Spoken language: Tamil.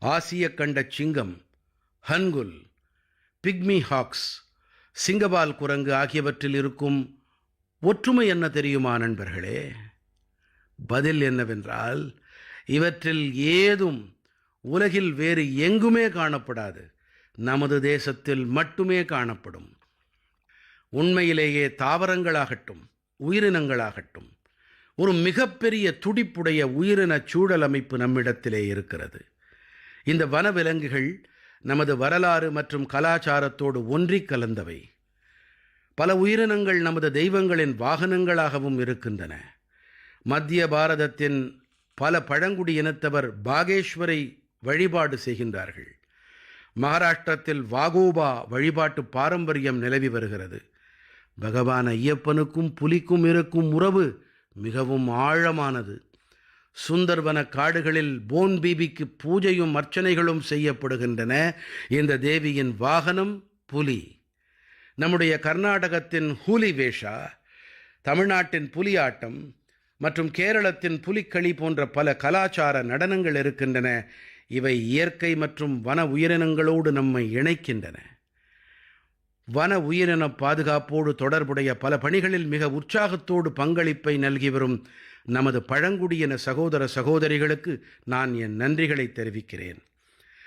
ஆசிய கண்டச் சிங்கம் ஹன்குல் பிக்மி ஹாக்ஸ் சிங்கபால் குரங்கு ஆகியவற்றில் இருக்கும் ஒற்றுமை என்ன தெரியுமா நண்பர்களே? பதில் என்னவென்றால் இவற்றில் ஏதும் உலகில் வேறு எங்குமே காணப்படாது. நமது தேசத்தில் மட்டுமே காணப்படும். உண்மையிலேயே தாவரங்களாகட்டும் உயிரினங்களாகட்டும் ஒரு மிகப்பெரிய துடிப்புடைய உயிரினச் சூழல் அமைப்பு நம்மிடத்திலே இருக்கிறது. இந்த வனவிலங்குகள் நமது வரலாறு மற்றும் கலாச்சாரத்தோடு ஒன்றி கலந்தவை. பல உயிரினங்கள் நமது தெய்வங்களின் வாகனங்களாகவும் இருக்கின்றன. மத்திய பாரதத்தின் பல பழங்குடியினத்தவர் பாகேஸ்வரை வழிபாடு செய்கின்றார்கள். மகாராஷ்டிரத்தில் வாகோபா வழிபாட்டு பாரம்பரியம் நிலவி வருகிறது. பகவான் ஐயப்பனுக்கும் புலிக்கும் இருக்கும் உறவு மிகவும் ஆழமானது. சுந்தர்வன காடுகளில் போன் பீபிக்கு பூஜையும் அர்ச்சனைகளும் செய்யப்படுகின்றன. இந்த தேவியின் வாகனம் புலி. நம்முடைய கர்நாடகத்தின் ஹூலி வேஷா தமிழ்நாட்டின் புலியாட்டம் மற்றும் கேரளத்தின் புலிக்களி போன்ற பல கலாச்சார நடனங்கள் இருக்கின்றன. இவை இயற்கை மற்றும் வன உயிரினங்களோடு நம்மை இணைக்கின்றன. வன உயிரின பாதுகாப்போடு தொடர்புடைய பல பணிகளில் மிக உற்சாகத்தோடு பங்களிப்பை நல்கி வரும் நமது பழங்குடியின சகோதர சகோதரிகளுக்கு நான் என் நன்றிகளை தெரிவிக்கிறேன்.